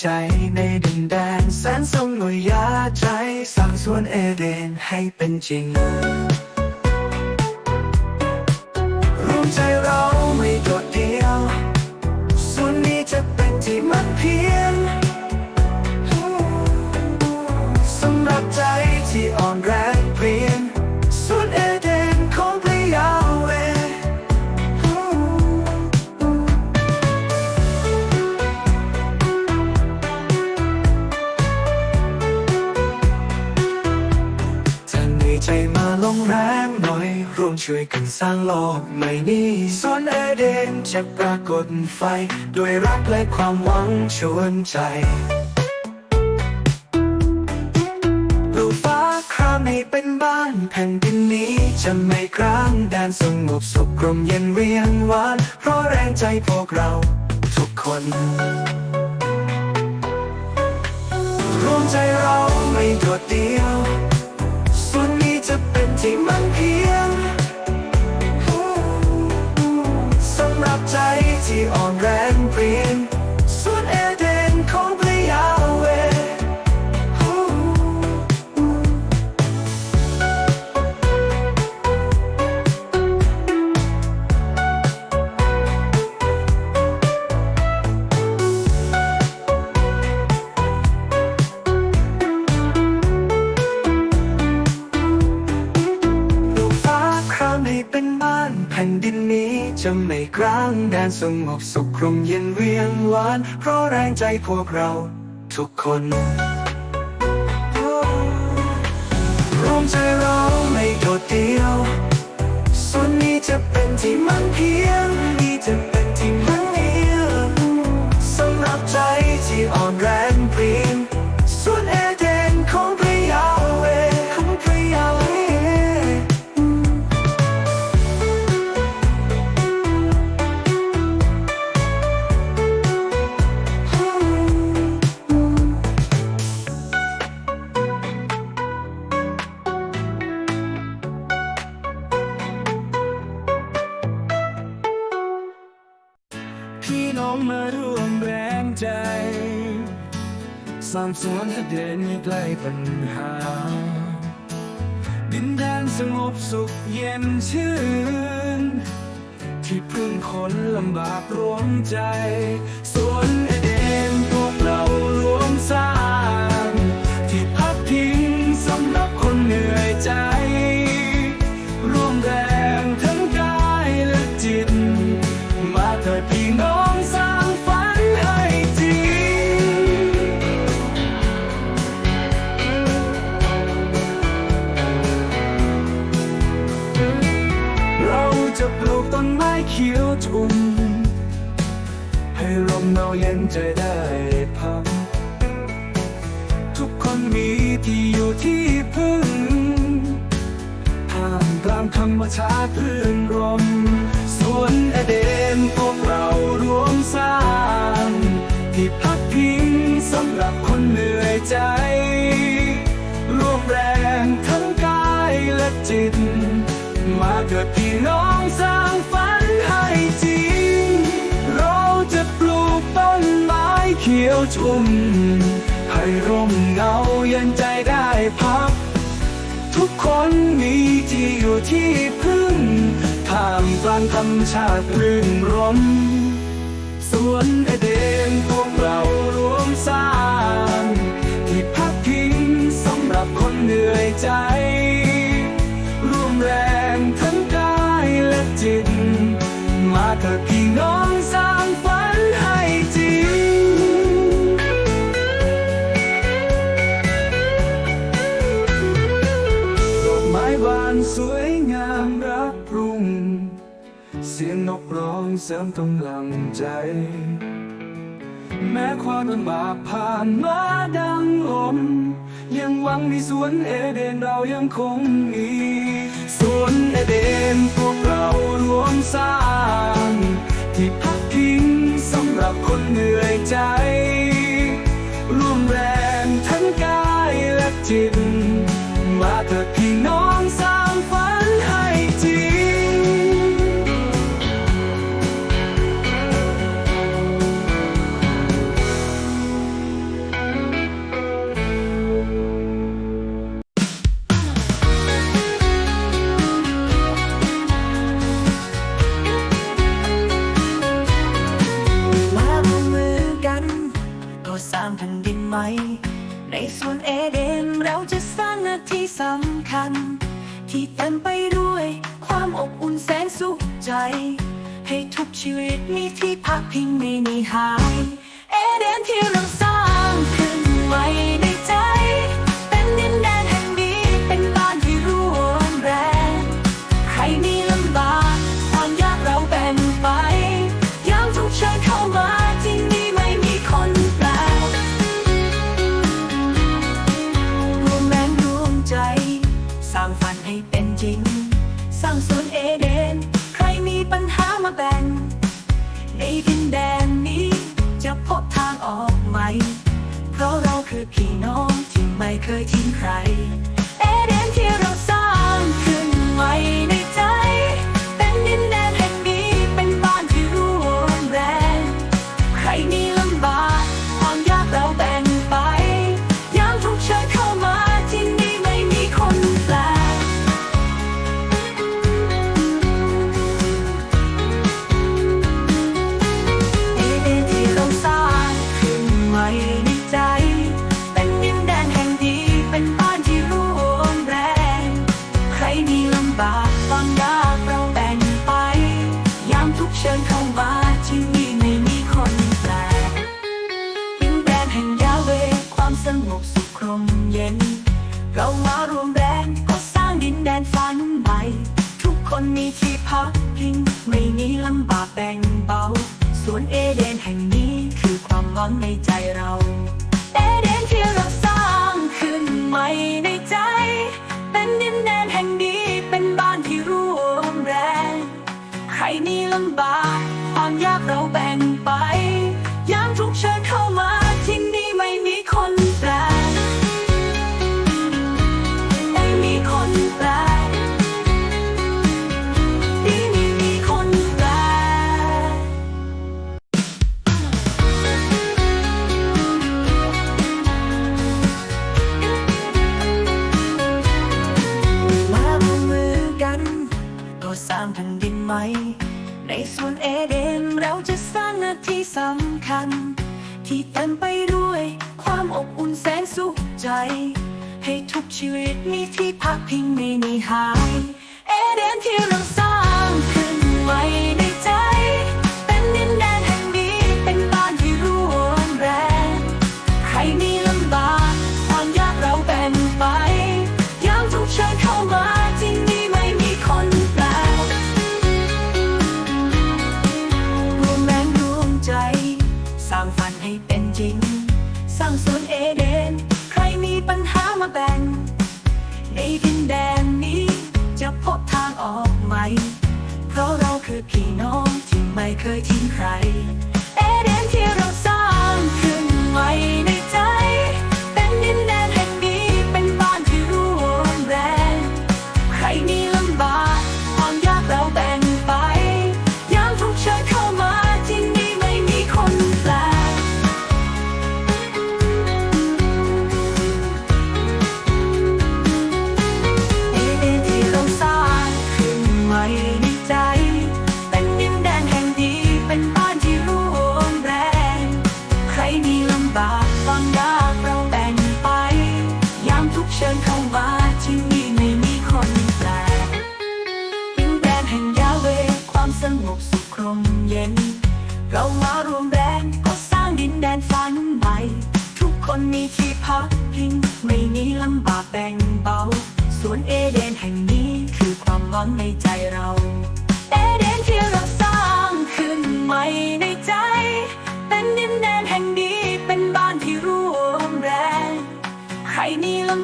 ใจในดินแดนแสนสงวยยาใจสร้างสวนเอเดนให้เป็นจริงรวมใจเรา วมช่วยกันสร้างโลกใหม่นี้สวนเอเดนจะปรากฏไฟ ด้วยรักและความหวังชวนใจปลูฟ้าครามให้เป็นบ้านแผ่นดินนี้จะไม่กร้างแดนสงบสุขกลมเย็นเรียงหวาน เพราะแรงใจพวกเราทุกคนรวมใจเราไม่โดดเดียว ส่วนนี้จะเป็นที่มันเพียง ที่อ่อนแรง นเวียงหวาน เพราะแรงใจพวกเราทุกคน รวมใจเราไม่โดดเดียวส่วนนี้จะเป็นที่มันเพียงนี่จะเป็น สร้ามสวนให้เดินไม่ไกลปัญหา ดินแดนสงบสุขเย็นชื่น ที่พึ่งคนลำบากรวมใจสวน ใจได้พักทุกคนมีที่อยู่ที่พึ่งท่ามกลางธรรมชาติรื่นรมสวนอเดนพวกเรารวมสร้าง ที่พักพิงสำหรับคนเหนื่อยใจ ร่วมแรงทั้งกายและจิต มาเกิดพี่น้อง ชุ่ม ให้ร่มเงาเย็นใจได้พัก ทุกคนมีที่อยู่ที่พึ่งท่ามกลางธรรมชาติรื่นรมสวนเอเดนพวกเรารวมสร้างที่พักพิงสำหรับคนเหนื่อยใจ ร่วมแรงทั้งกายและจิต มาเถิดพี่น้อง สวยงามรับรุ่ง เสียงนกร้องเสริมกำลังใจ แม้ความลำบากผ่านมาดังลม ยังหวังในสวนเอเดนเรายังคงมีสวนเอเดนพวกเรารวมสร้าง ที่พักพิงสำหรับคนเหนื่อยใจ ร่วมแรงทั้งกายและจิตมาเถิด สำคัญ ที่เต็มไปด้วยความอบอุ่นแสนสุขใจ ให้ทุกชีวิตมีที่พักพิงไม่มีหาย เอเดนที่เราสร้างขึ้นไว้ามฝันให้เป็นจริง สร้างสวนเอเดน ใครมีปัญหามาแบ่ง ในดินแดนนี้จะพบทางออกไหม เพราะเราคือพี่น้องที่ไม่เคยทิ้งใคร เอเดนที่เราสร้างขึ้นไว้ในใจ นมีที่พักพิง ไม่มีลำบากแบ่งเบา สวนเอเดนแห่งนี้คือความหวังในใจเรา เอเดนที่เราสร้างขึ้นใหม่ในใจ เป็นดินแดนแห่งนี้เป็นบ้านที่ร่วมแรง ใครมีลำบากความยากเราแบ่ง ไม่เคยทิ้งใคร เอเดนที่เราสร้างขึ้นไว้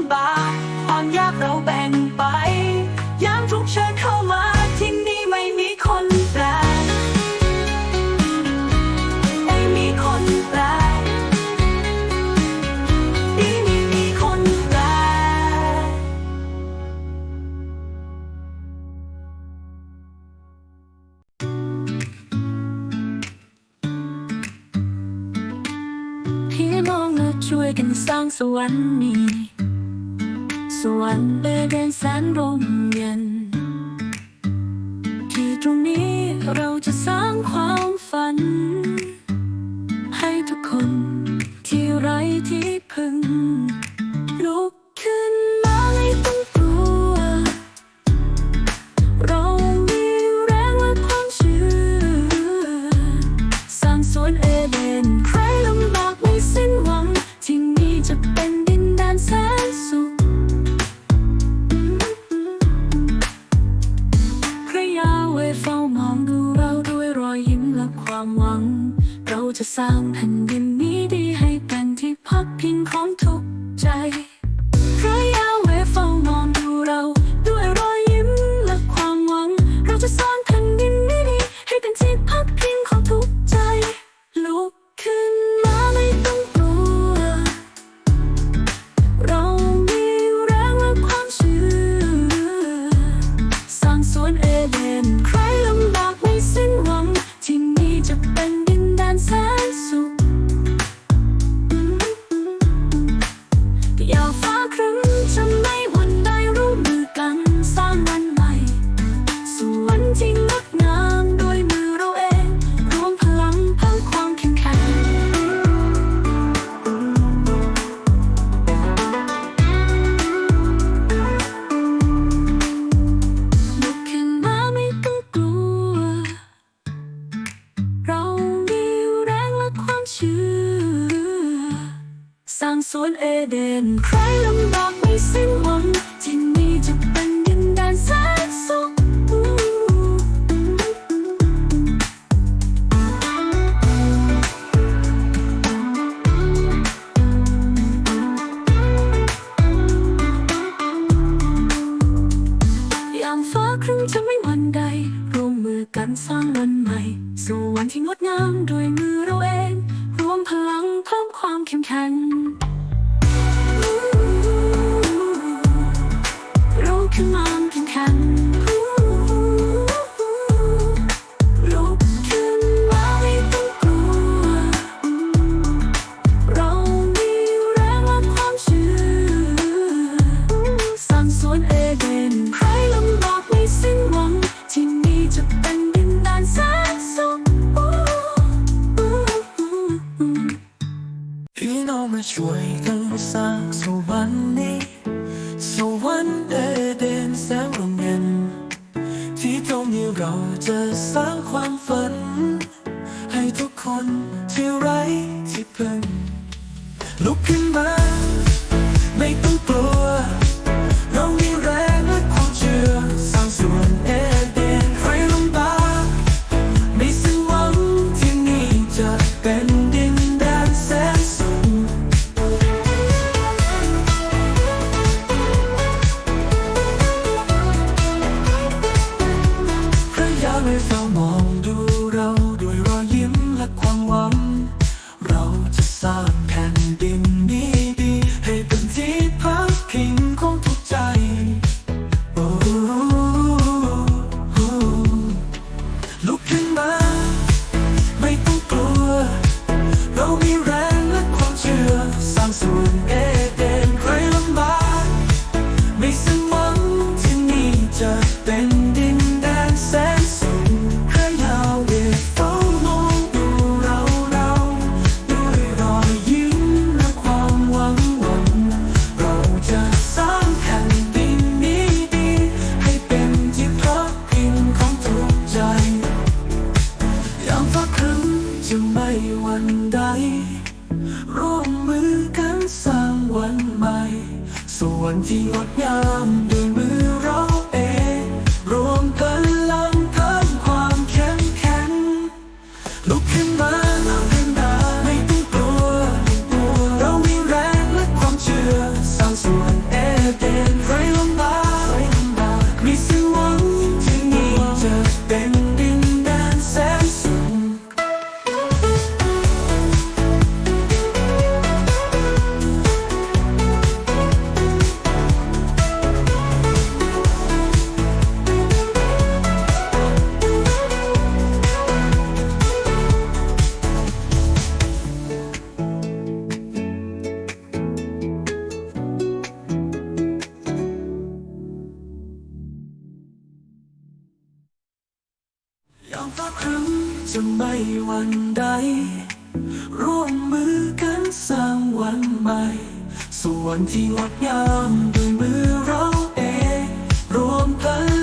ำบากความยากเราแบ่งไปยามทุกเชิญเข้ามาที่นี่ไม่มีคนแปลไม่มีคนแปลที่ไม่มีคนแปลพี่น้องนะช่วยกันสร้างสวรรค์นี้ สวรรค์เเดนแสนร่มเย็น ที่ตรงนี้เราจะสร้างความฝัน ให้ทุกคนที่ไร้ที่พึ่ง สร้างวันใหม่ สู่วันที่งดงามด้วยมือเราเอง รวมพลังเพิ่มความเข้มแข็ง Then ฟ้าครึ้มจะไม่วันใด ร่วมมือกันสร้างวันใหม่ ส่วนที่งดงามด้วยมือเราเอง รวมกัน